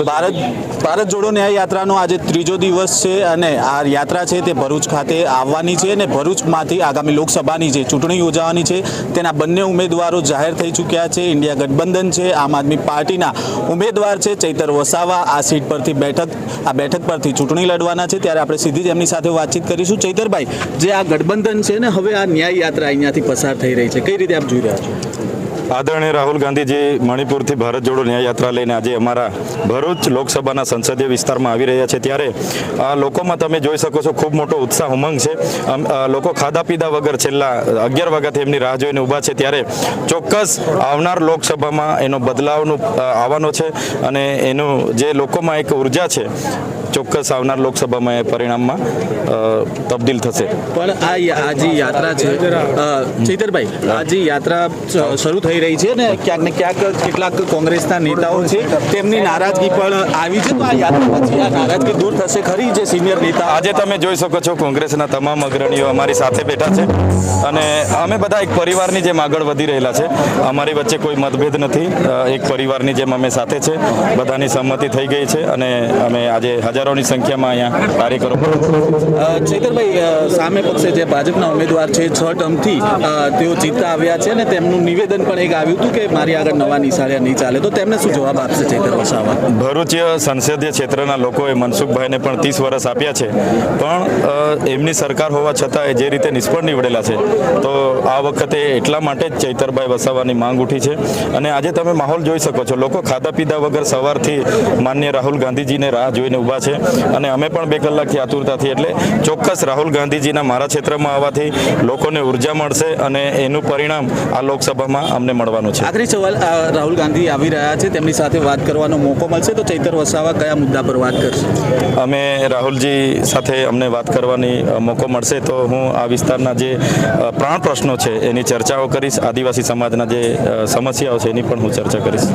ભારત ભારત જોડો ન્યાય યાત્રાનો આજે ત્રીજો દિવસ છે અને આ યાત્રા છે તે ભરૂચ ખાતે આવવાની છે અને ભરૂચમાંથી આગામી લોકસભાની જે ચૂંટણી યોજાવાની છે, તેના બંને ઉમેદવારો જાહેર થઈ ચૂક્યા છે. ઇન્ડિયા ગઠબંધન છે, આમ આદમી પાર્ટીના ઉમેદવાર છે, ચૈતર વસાવા આ સીટ પરથી બેઠક, આ બેઠક પરથી ચૂંટણી લડવાના છે. ત્યારે આપણે સીધી જ એમની સાથે વાતચીત કરીશું. ચૈતરભાઈ, જે આ ગઠબંધન છે ને, હવે આ ન્યાય યાત્રા અહીંયાથી પસાર થઈ રહી છે. કઈ રીતે આપ જોઈ રહ્યા છો? આદરણીય રાહુલ ગાંધીજી, મણિપુરથી ભારત જોડો ન્યાય યાત્રા લઈને આજે અમારા ભરૂચ લોકસભાના સંસદીય વિસ્તારમાં આવી રહ્યા છે. ત્યારે આ લોકોમાં તમે જોઈ શકો છો, ખૂબ મોટો ઉત્સાહ ઉમંગ છે. લોકો ખાધા પીધા વગર છેલ્લા અગિયાર વાગ્યાથી એમની રાહ જોઈને ઊભા છે. ત્યારે ચોક્કસ આવનાર લોકસભામાં એનો બદલાવનું આવવાનો છે અને એનું જે લોકોમાં એક ઊર્જા છે ચોક્કસ આવનાર લોકસભામાં એ પરિણામમાં તબદીલ થશે. પણ આ યા- આ જે યાત્રા છે ચૈતરભાઈ આ જે યાત્રા શરૂ થઈ રહી છે ને ક્યાંક ને ક્યાંક કેટલાક કોંગ્રેસના નેતાઓ છે તેમની નારાજગી પણ આવી છે. તો આ યાત્રા પછી આ નારાજગી દૂર થશે ખરી જે સિનિયર નેતા? આજે તમે જોઈ શકો છો કોંગ્રેસના તમામ અગ્રણીઓ અમારી સાથે બેઠા છે. અને અમે બધા એક પરિવારની જેમ આગળ વધી રહેલા છે. અમારી વચ્ચે કોઈ મતભેદ નથી. એક પરિવારની જેમ અમે સાથે છે. બધાની સંમતિ થઈ ગઈ છે અને અમે આજે હજારોની સંખ્યામાં અહીંયા કાર્યકરો ચૈતરભાઈ સામે પક્ષે જે ભાજપના ઉમેદવાર છે છ ટર્મથી તેઓ જીતતા આવ્યા છે અને તેમનું નિવેદન પણ એક આવ્યું હતું કે મારી આગળ નવા નિશાળ્યા નહીં ચાલે. તો તેમને શું જવાબ આપશે ચૈતર વસાવા ભરૂચીય સંસદીય ક્ષેત્રના લોકોએ મનસુખભાઈને પણ ત્રીસ વર્ષ આપ્યા છે. પણ એમની સરકાર હોવા છતાં એ જે રીતે નિષ્ફળ નીવડેલા છે તો આ વખતે એટલા માટે જ ચૈતરભાઈ વસાવાની માંગ ઉઠી છે. અને આજે તમે માહોલ જોઈ શકો છો. લોકો ખાધા પીધા વગર સવારથી માન્ય રાહુલ ગાંધીજીને રાહ જોઈને ઊભા છે. અને અમે પણ બે કલાકથી આતુરતાથી એટલે ચોક્કસ રાહુલ ગાંધીજીના મારા ક્ષેત્રમાં આવવાથી લોકોને ઊર્જા મળશે અને એનું પરિણામ આ લોકસભામાં અમને મળવાનું છે. આખરી સવાલ રાહુલ ગાંધી આવી રહ્યા છે તેમની સાથે વાત કરવાનો મોકો મળશે તો ચૈતર વસાવા કયા મુદ્દા પર વાત કરશે? અમે રાહુલજી સાથે અમને વાત કરવાની મોકો મળશે તો હું આ વિસ્તારના જે પ્રાણ પ્રશ્નો છે એની ચર્ચાઓ કરીશ આદિવાસી સમાજના જે સમસ્યાઓ છે એની પણ હું ચર્ચા કરીશ.